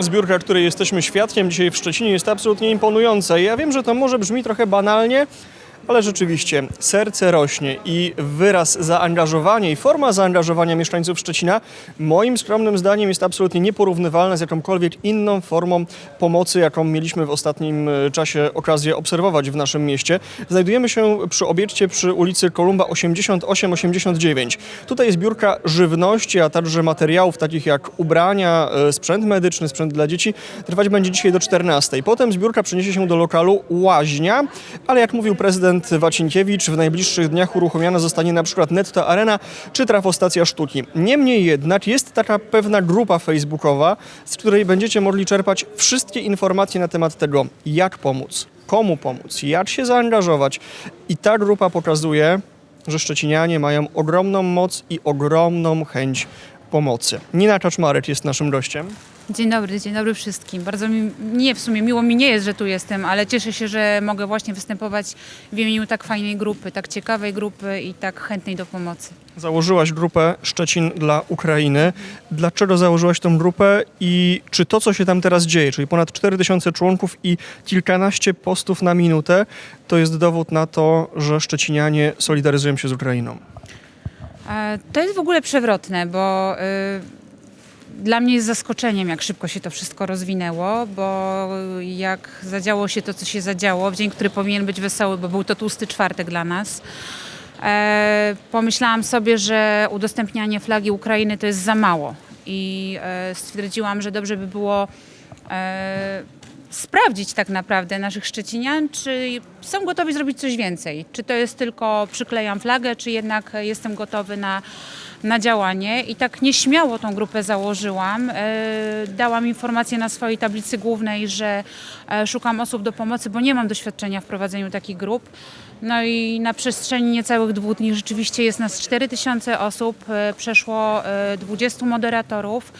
Zbiórka, której jesteśmy świadkiem dzisiaj w Szczecinie jest absolutnie imponująca. Ja wiem, że to może brzmi trochę banalnie, ale rzeczywiście serce rośnie i wyraz zaangażowania i forma zaangażowania mieszkańców Szczecina moim skromnym zdaniem jest absolutnie nieporównywalna z jakąkolwiek inną formą pomocy, jaką mieliśmy w ostatnim e, czasie okazję obserwować w naszym mieście. Znajdujemy się przy obiekcie przy ulicy Kolumba 88-89. Tutaj jest zbiórka żywności, a także materiałów takich jak ubrania, e, sprzęt medyczny, sprzęt dla dzieci. Trwać będzie dzisiaj do 14. Potem zbiórka przeniesie się do lokalu Łaźnia, ale jak mówił prezydent Wacinkiewicz, w najbliższych dniach uruchomiona zostanie na przykład Netto Arena czy Trafostacja Sztuki. Niemniej jednak jest taka pewna grupa facebookowa, z której będziecie mogli czerpać wszystkie informacje na temat tego, jak pomóc, komu pomóc, jak się zaangażować. I ta grupa pokazuje, że Szczecinianie mają ogromną moc i ogromną chęć pomocy. Nina Kaczmarek jest naszym gościem. Dzień dobry, dzień dobry wszystkim. Bardzo mi, nie w sumie miło mi nie jest, że tu jestem, ale cieszę się, że mogę właśnie występować w imieniu tak fajnej grupy, tak ciekawej grupy i tak chętnej do pomocy. Założyłaś grupę Szczecin dla Ukrainy. Dlaczego założyłaś tą grupę i czy to, co się tam teraz dzieje, czyli ponad 4000 członków i kilkanaście postów na minutę, to jest dowód na to, że Szczecinianie solidaryzują się z Ukrainą? E, To jest w ogóle przewrotne, bo y, dla mnie jest zaskoczeniem, jak szybko się to wszystko rozwinęło, bo jak zadziało się to, co się zadziało, w dzień, który powinien być wesoły, bo był to tłusty czwartek dla nas, e, pomyślałam sobie, że udostępnianie flagi Ukrainy to jest za mało i e, stwierdziłam, że dobrze by było e, sprawdzić tak naprawdę naszych Szczecinian, czy są gotowi zrobić coś więcej. Czy to jest tylko przyklejam flagę, czy jednak jestem gotowy na, na działanie. I tak nieśmiało tą grupę założyłam. E, Dałam informację na swojej tablicy głównej, że e, szukam osób do pomocy, bo nie mam doświadczenia w prowadzeniu takich grup. No i na przestrzeni niecałych dwóch dni rzeczywiście jest nas 4000 osób, e, przeszło e, 20 moderatorów.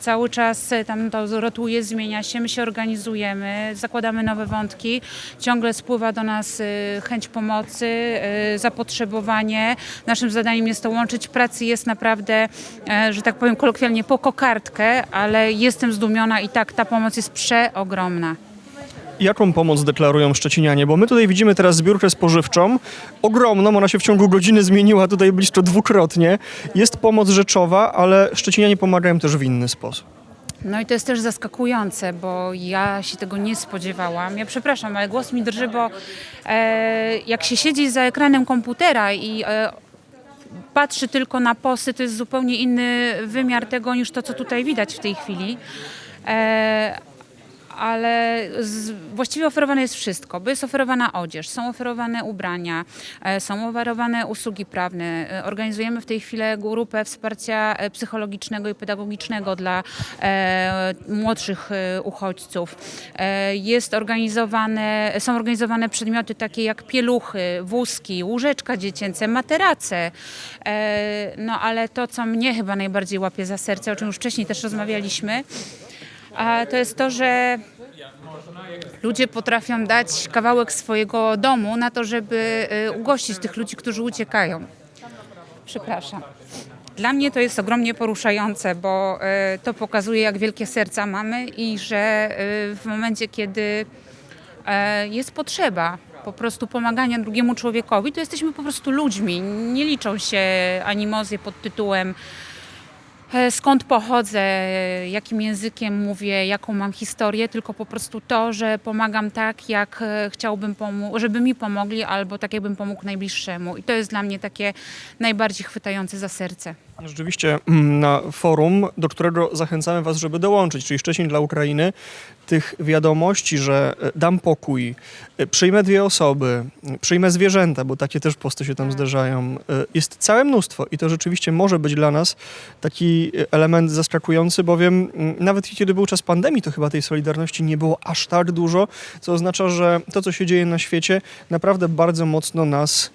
Cały czas tam to rotuje, zmienia się, my się organizujemy, zakładamy nowe wątki. Ciągle spływa do nas e, chęć pomocy, e, zapotrzebowanie. Naszym zadaniem jest to łączyć pracy, jest naprawdę, e, że tak powiem kolokwialnie, po kokardkę, ale jestem zdumiona i tak ta pomoc jest przeogromna. Jaką pomoc deklarują Szczecinianie? Bo my tutaj widzimy teraz zbiórkę spożywczą, ogromną, ona się w ciągu godziny zmieniła tutaj blisko dwukrotnie. Jest pomoc rzeczowa, ale Szczecinianie pomagają też w inny sposób. No i to jest też zaskakujące, bo ja się tego nie spodziewałam. Ja przepraszam, ale głos mi drży, bo e, jak się siedzi za ekranem komputera i e, patrzy tylko na posty, to jest zupełnie inny wymiar tego niż to, co tutaj widać w tej chwili. E, ale z, właściwie oferowane jest wszystko, bo jest oferowana odzież, są oferowane ubrania, e, są oferowane usługi prawne. E, Organizujemy w tej chwili grupę wsparcia e, psychologicznego i pedagogicznego dla młodszych uchodźców. Jest organizowane, są organizowane przedmioty takie jak pieluchy, wózki, łóżeczka dziecięce, materace. No ale to, co mnie chyba najbardziej łapie za serce, o czym już wcześniej też rozmawialiśmy, to jest to, że ludzie potrafią dać kawałek swojego domu na to, żeby y, ugościć tych ludzi, którzy uciekają. Przepraszam. Dla mnie to jest ogromnie poruszające, bo y, to pokazuje, jak wielkie serca mamy i że y, w momencie, kiedy jest potrzeba po prostu pomagania drugiemu człowiekowi, to jesteśmy po prostu ludźmi. Nie liczą się animozje pod tytułem skąd pochodzę, jakim językiem mówię, jaką mam historię, tylko po prostu to, że pomagam tak, jak e, chciałbym, żeby mi pomogli, albo tak, jakbym pomógł najbliższemu. I to jest dla mnie takie najbardziej chwytające za serce. Rzeczywiście mm, na forum, do którego zachęcamy Was, żeby dołączyć, czyli Szczecin dla Ukrainy, tych wiadomości, że e, dam pokój, e, przyjmę dwie osoby, przyjmę zwierzęta, bo takie też posty się tam zdarzają, e, jest całe mnóstwo i to rzeczywiście może być dla nas taki element zaskakujący, bowiem nawet kiedy był czas pandemii, to chyba tej solidarności nie było aż tak dużo, co oznacza, że to, co się dzieje na świecie, naprawdę bardzo mocno nas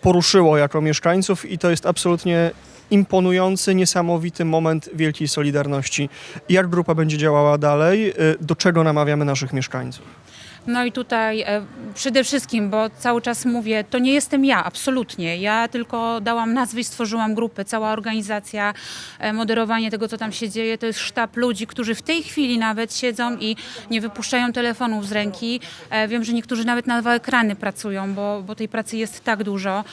poruszyło jako mieszkańców i to jest absolutnie imponujący, niesamowity moment wielkiej solidarności. Jak grupa będzie działała dalej? Y, Do czego namawiamy naszych mieszkańców? No i tutaj e, przede wszystkim, bo cały czas mówię, to nie jestem ja, absolutnie. Ja tylko dałam nazwę i stworzyłam grupę. Cała organizacja, e, moderowanie tego, co tam się dzieje, to jest sztab ludzi, którzy w tej chwili nawet siedzą i nie wypuszczają telefonów z ręki. E, Wiem, że niektórzy nawet na dwa ekrany pracują, bo, bo tej pracy jest tak dużo.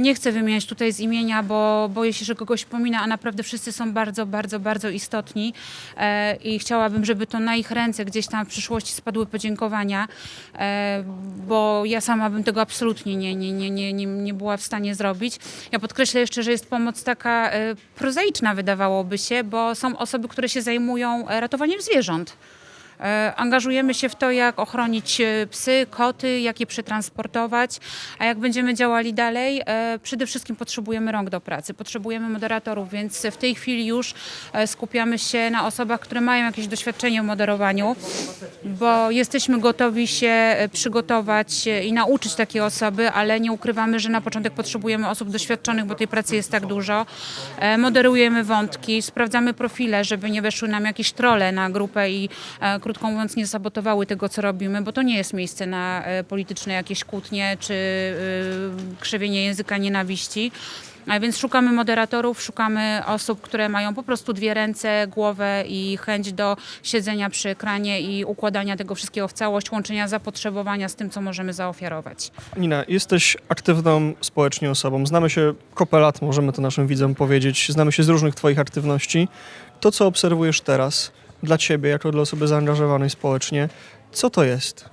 Nie chcę wymieniać tutaj z imienia, bo boję się, że kogoś pomina, a naprawdę wszyscy są bardzo, bardzo, bardzo istotni i chciałabym, żeby to na ich ręce gdzieś tam w przyszłości spadły podziękowania, bo ja sama bym tego absolutnie nie, nie, nie, nie, nie, nie była w stanie zrobić. Ja podkreślę jeszcze, że jest pomoc taka e, prozaiczna wydawałoby się, bo są osoby, które się zajmują e, ratowaniem zwierząt. E, Angażujemy się w to, jak ochronić e, psy, koty, jak je przetransportować, a jak będziemy działali dalej, e, przede wszystkim potrzebujemy rąk do pracy, potrzebujemy moderatorów, więc w tej chwili już skupiamy się na osobach, które mają jakieś doświadczenie w moderowaniu, bo jesteśmy gotowi się przygotować i nauczyć takie osoby, ale nie ukrywamy, że na początek potrzebujemy osób doświadczonych, bo tej pracy jest tak dużo. Moderujemy wątki, sprawdzamy profile, żeby nie weszły nam jakieś trole na grupę i krótko mówiąc nie sabotowały tego, co robimy, bo to nie jest miejsce na e, polityczne jakieś kłótnie czy e, krzywienie języka nienawiści. A więc szukamy moderatorów, szukamy osób, które mają po prostu dwie ręce, głowę i chęć do siedzenia przy ekranie i układania tego wszystkiego w całość, łączenia zapotrzebowania z tym, co możemy zaofiarować. Nina, jesteś aktywną społecznie osobą. Znamy się kopę lat, możemy to naszym widzom powiedzieć. Znamy się z różnych Twoich aktywności. To, co obserwujesz teraz, dla Ciebie, jako dla osoby zaangażowanej społecznie, co to jest?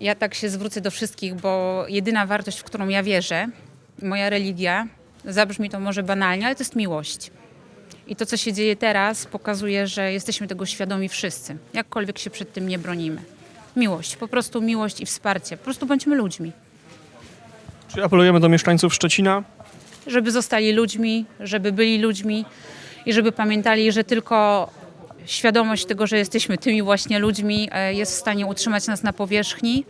Ja tak się zwrócę do wszystkich, bo jedyna wartość, w którą ja wierzę, moja religia, zabrzmi to może banalnie, ale to jest miłość. I to, co się dzieje teraz, pokazuje, że jesteśmy tego świadomi wszyscy, jakkolwiek się przed tym nie bronimy. Miłość, po prostu miłość i wsparcie. Po prostu bądźmy ludźmi. Czy apelujemy do mieszkańców Szczecina? Żeby zostali ludźmi, żeby byli ludźmi i żeby pamiętali, że tylko świadomość tego, że jesteśmy tymi właśnie ludźmi, e, jest w stanie utrzymać nas na powierzchni.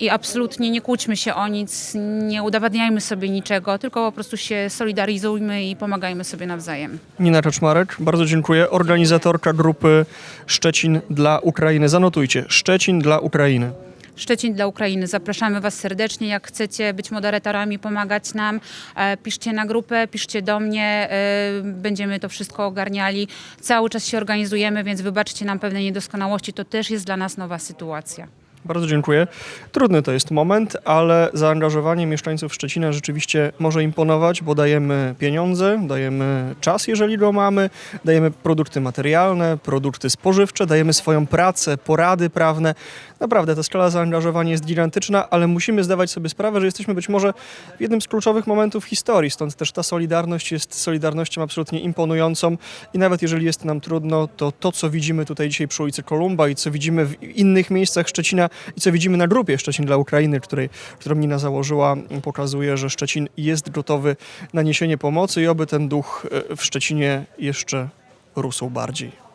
I absolutnie nie kłóćmy się o nic, nie udowadniajmy sobie niczego, tylko po prostu się solidaryzujmy i pomagajmy sobie nawzajem. Nina Kaczmarek, bardzo dziękuję. Organizatorka grupy Szczecin dla Ukrainy. Zanotujcie, Szczecin dla Ukrainy. Szczecin dla Ukrainy. Zapraszamy Was serdecznie. Jak chcecie być moderatorami, pomagać nam, e, piszcie na grupę, piszcie do mnie. e, Będziemy to wszystko ogarniali. Cały czas się organizujemy, więc wybaczcie nam pewne niedoskonałości. To też jest dla nas nowa sytuacja. Bardzo dziękuję. Trudny to jest moment, ale zaangażowanie mieszkańców Szczecina rzeczywiście może imponować, bo dajemy pieniądze, dajemy czas, jeżeli go mamy, dajemy produkty materialne, produkty spożywcze, dajemy swoją pracę, porady prawne. Naprawdę ta skala zaangażowania jest gigantyczna, ale musimy zdawać sobie sprawę, że jesteśmy być może w jednym z kluczowych momentów historii, stąd też ta solidarność jest solidarnością absolutnie imponującą i nawet jeżeli jest nam trudno, to to, co widzimy tutaj dzisiaj przy ulicy Kolumba i co widzimy w innych miejscach Szczecina i co widzimy na grupie Szczecin dla Ukrainy, której, którą Nina założyła, pokazuje, że Szczecin jest gotowy na niesienie pomocy i oby ten duch e, w Szczecinie jeszcze rósł bardziej.